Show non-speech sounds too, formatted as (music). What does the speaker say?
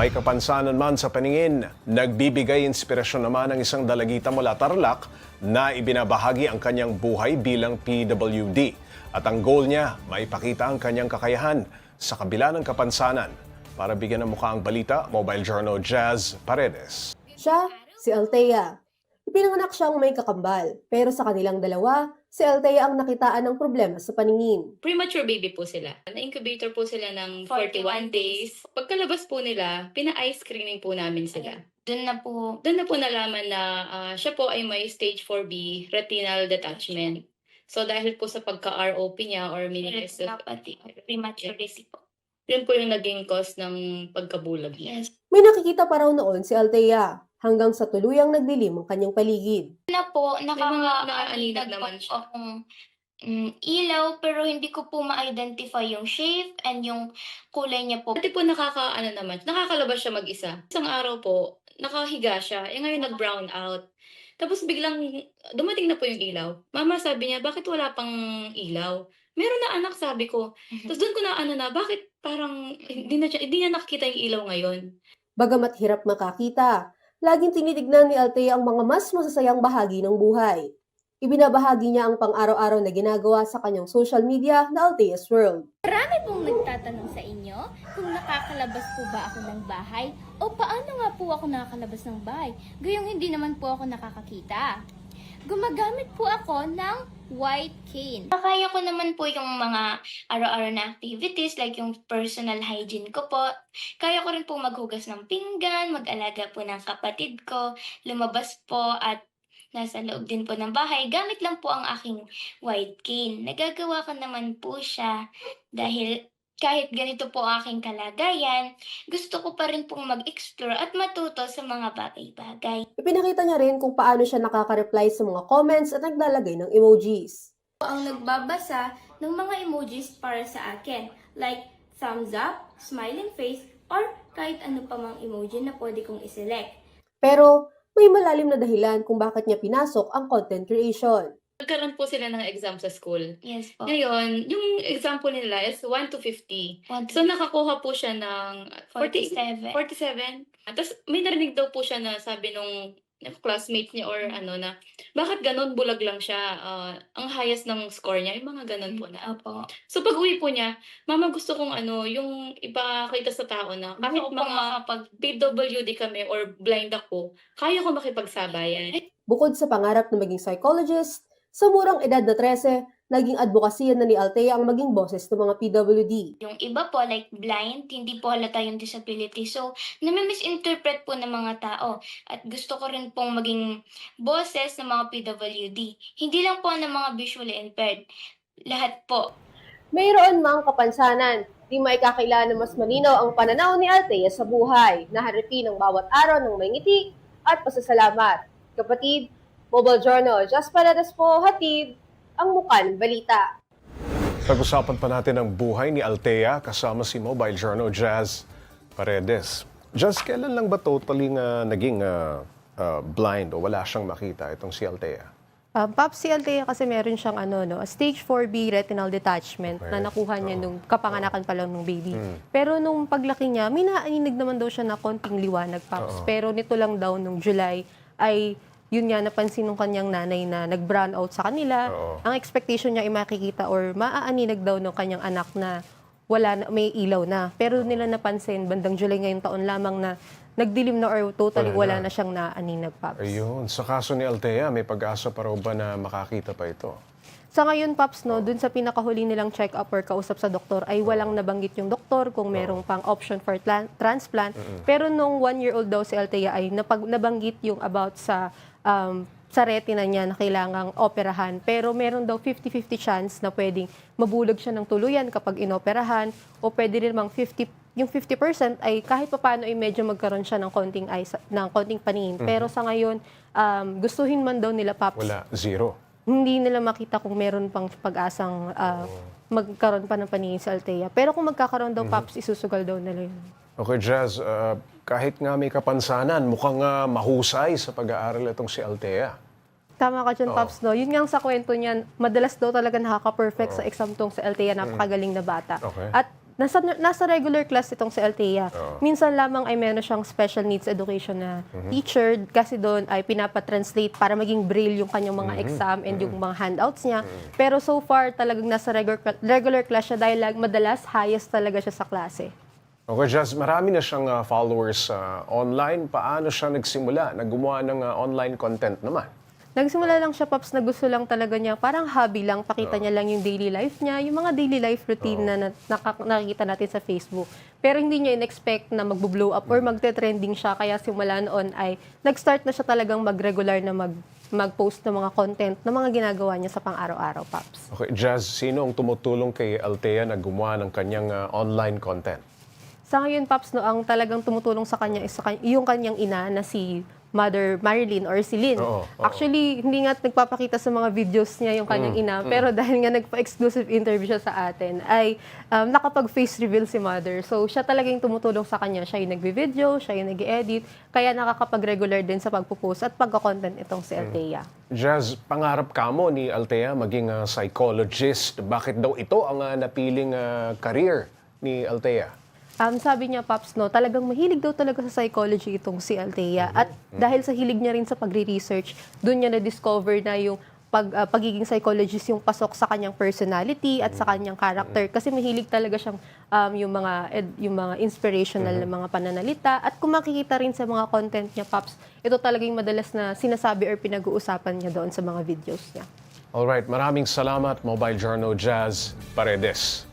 May kapansanan man sa paningin, nagbibigay inspirasyon naman ang isang dalagita mula Tarlac na ibinabahagi ang kanyang buhay bilang PWD. At ang goal niya, maipakita ang kanyang kakayahan sa kabila ng kapansanan. Para bigyan ng mukha ang balita, Mobile Journal Jazz Paredes. Siya, si Althea. Ipinanganak siyang may kakambal, pero sa kanilang dalawa, si Althea ang nakitaan ng problema sa paningin. Premature baby po sila. Na-incubator po sila ng 41 days. Pagkalabas po nila, pina-eye screening po namin sila. Doon na po, Doon na po nalaman na ah, siya po ay may stage 4B retinal detachment. So dahil po sa pagka-ROP niya or pati premature daisy po. yun po yung naging cause ng pagkabulag niya. Yes. May nakikita pa raw noon si Althea, hanggang sa tuluyang nagdilim ang kanyang paligid. Na po, mga nakaka naaaninag naman po siya. akong mm, ilaw, pero hindi ko po ma-identify yung shape and yung kulay niya po. Dati po nakaka, ano naman, nakakalabas siya mag-isa. Isang araw po, nakahiga siya. Eh ngayon nag-brown out. Tapos biglang dumating na po yung ilaw. Mama sabi niya, bakit wala pang ilaw? Meron na anak, sabi ko. Tapos doon ko na ano na, bakit parang hindi na, siya, hindi niya nakikita yung ilaw ngayon? Bagamat hirap makakita, laging tinitignan ni Althea ang mga mas masasayang bahagi ng buhay. Ibinabahagi niya ang pang-araw-araw na ginagawa sa kanyang social media na Althea's World. Marami pong nagtatanong sa inyo kung nakakalabas po ba ako ng bahay o paano nga po ako nakakalabas ng bahay. Gayong hindi naman po ako nakakakita. Gumagamit po ako ng white cane. Kaya ko naman po yung mga araw-araw na activities like yung personal hygiene ko po. Kaya ko rin po maghugas ng pinggan, mag-alaga po ng kapatid ko, lumabas po at nasa loob din po ng bahay. Gamit lang po ang aking white cane. Nagagawa ko naman po siya dahil kahit ganito po ang aking kalagayan, gusto ko pa rin pong mag-explore at matuto sa mga bagay-bagay. Ipinakita niya rin kung paano siya nakaka-reply sa mga comments at naglalagay ng emojis. Ang nagbabasa ng mga emojis para sa akin like thumbs up, smiling face, or kahit ano pa mang emoji na pwede kong iselect. Pero may malalim na dahilan kung bakit niya pinasok ang content creation. Nagkaroon po sila ng exam sa school. Yes po. Ngayon, yung exam po nila is 1 to 50. One, So nakakuha po siya ng 40, 47. 47. At Tapos may narinig daw po siya na sabi nung classmate niya or ano na, bakit ganun bulag lang siya? Ah, ang highest ng score niya, yung mga ganun po na. Opo. So pag uwi po niya, mama gusto kong ano, yung ipakita sa tao na kahit Gusto ko mga makapag PWD kami or blind ako, kaya ko makipagsabayan. Bukod sa pangarap na maging psychologist, sa murang edad na 13, naging advokasya na ni Althea ang maging boses ng mga PWD. Yung iba po, like blind, hindi po halata yung disability. So, nami-misinterpret po ng mga tao. At gusto ko rin pong maging boses ng mga PWD. Hindi lang po ng mga visually impaired. Lahat po. Mayroon mang kapansanan, di may kakailan na mas malinaw ang pananaw ni Althea sa buhay, na harapin ang bawat araw ng may ngiti at pasasalamat. Kapatid, Mobile Journal, Just Paredes po, hatid ang mukha ng balita. Pag-usapan pa natin ang buhay ni Althea kasama si Mobile Journal Jazz Paredes. Jazz, kailan lang ba totally nga naging ah, ah, blind o wala siyang makita itong si Althea? Um, Pops, si Althea kasi meron siyang ano, no, a stage 4B retinal detachment na Okay. nakuha niya Oo. nung kapanganakan pa lang nung baby. Pero nung paglaki niya, may naaninig naman daw siya na konting liwanag, Pops. Oo. Pero nito lang daw nung July ay yun nga napansin nung kanyang nanay na nag-brown out sa kanila. Oo. Ang expectation niya ay makikita or maaaninag daw ng kanyang anak na wala na, may ilaw na. Pero nila napansin bandang July ngayong taon lamang na nagdilim na or totally Wala wala na. na siyang naaninag, Pops. Ayun, sa kaso ni Althea, may pag-asa pa raw ba na makakita pa ito? Sa ngayon, Paps, no, dun sa pinakahuli nilang check-up or kausap sa doktor, ay walang nabanggit yung doktor kung merong pang option for tlan- transplant. Pero nung one-year-old daw si Althea ay napag- nabanggit yung about sa um, sa retina niya na kailangang operahan. Pero meron daw 50-50 chance na pwedeng mabulag siya ng tuluyan kapag inoperahan o pwede rin mang 50 yung 50% ay kahit papaano ay medyo magkaroon siya ng konting eyes, ng konting paningin. Pero sa ngayon, um, gustuhin man daw nila, Paps, Wala, zero. hindi nila makita kung meron pang pag-asang ah, magkaroon pa ng paningin sa Althea. Pero kung magkakaroon daw, Paps, isusugal daw nila yun. Okay, Jazz, ah, kahit nga may kapansanan, mukhang ah, mahusay sa pag-aaral itong si Althea. Tama ka dyan, Paps, no? Yun nga sa kwento niyan, madalas daw talaga nakaka-perfect sa exam tong sa Althea, napakagaling na bata. Okay. At nasa, nasa regular class itong si Althea. Oo. Minsan lamang ay meron siyang special needs education na teacher kasi doon ay pinapatranslate para maging braille yung kanyang mga exam and yung mga handouts niya. Pero so far talagang nasa regular, regular class siya dahil lag- madalas highest talaga siya sa klase. Okay, Jazz, marami na siyang ah, followers ah, online. Paano siya nagsimula? Naggumawa ng ah, online content naman? Nagsimula lang siya, Pops, na gusto lang talaga niya, parang hobby lang, pakita niya lang yung daily life niya, yung mga daily life routine na, na naka- nakikita natin sa Facebook. Pero hindi niya in-expect na magbo-blow up or magte-trending siya, kaya simula noon ay nag-start na siya talagang mag-regular na mag mag-post ng mga content na mga ginagawa niya sa pang-araw-araw, Pops. Okay, Jazz, sino ang tumutulong kay Althea na gumawa ng kanyang ah, online content? Sa ngayon, Pops, no, ang talagang tumutulong sa kanya is sa kan- yung kanyang ina na si Mother Marilyn or si Lynn. Oo, oo. Actually, hindi nga nagpapakita sa mga videos niya yung kanyang Mm, ina, pero (laughs) dahil nga nagpa-exclusive interview siya sa atin, ay um, nakapag-face reveal si Mother. So, siya talagang tumutulong sa kanya. Siya yung nagbi-video, siya yung nag-edit, kaya nakakapag-regular din sa pagpo-post at pagka-content itong si Althea. Jazz, pangarap ka mo ni Althea maging ah, psychologist. Bakit daw ito ang ah, napiling ah, career ni Althea? Um, sabi niya, Pops, no, talagang mahilig daw talaga sa psychology itong si Althea. At dahil sa hilig niya rin sa pagre-research, doon niya na-discover na yung pag, ah, pagiging psychologist yung pasok sa kanyang personality at sa kanyang character. Kasi mahilig talaga siyang um, yung mga ed- yung mga inspirational na mga pananalita. At kung makikita rin sa mga content niya, Pops, ito talaga yung madalas na sinasabi or pinag-uusapan niya doon sa mga videos niya. Alright, maraming salamat Mobile Journal Jazz Paredes.